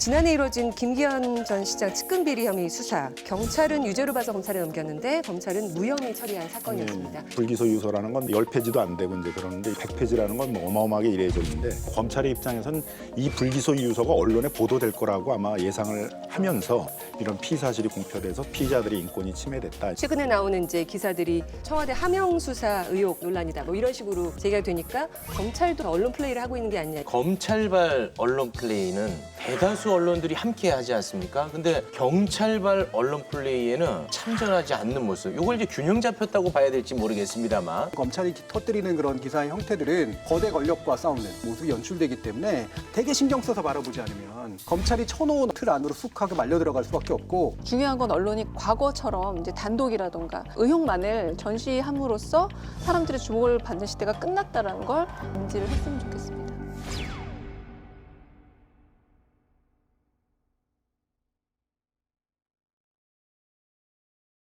지난해 이뤄진 김기현 전 시장 측근 비리 혐의 수사. 경찰은 유죄로 봐서 검찰에 넘겼는데 검찰은 무혐의 처리한 사건이었습니다. 네, 불기소 유서라는 건 10페이지도 안 되고 이제 그러는데 100페이지라는 건 뭐 어마어마하게 이래졌는데 검찰의 입장에선 이 불기소 유서가 언론에 보도될 거라고 아마 예상을 하면서 이런 피사실이 공표돼서 피의자들의 인권이 침해됐다. 최근에 나오는 이제 기사들이 청와대 하명 수사 의혹 논란이다. 뭐 이런 식으로 제기가 되니까 검찰도 언론 플레이를 하고 있는 게 아니냐. 검찰발 언론 플레이는 대다수 언론들이 함께 하지 않습니까? 근데 경찰발 언론 플레이에는 참전하지 않는 모습. 이걸 이제 균형 잡혔다고 봐야 될지 모르겠습니다만 검찰이 터뜨리는 그런 기사의 형태들은 거대 권력과 싸우는 모습이 연출되기 때문에 되게 신경 써서 바라보지 않으면 검찰이 쳐놓은 틀 안으로 쑥 하고 말려 들어갈 수밖에 없고 중요한 건 언론이 과거처럼 이제 단독이라던가 의혹만을 전시함으로써 사람들의 주목을 받는 시대가 끝났다라는 걸 인지를 했으면 좋겠습니다.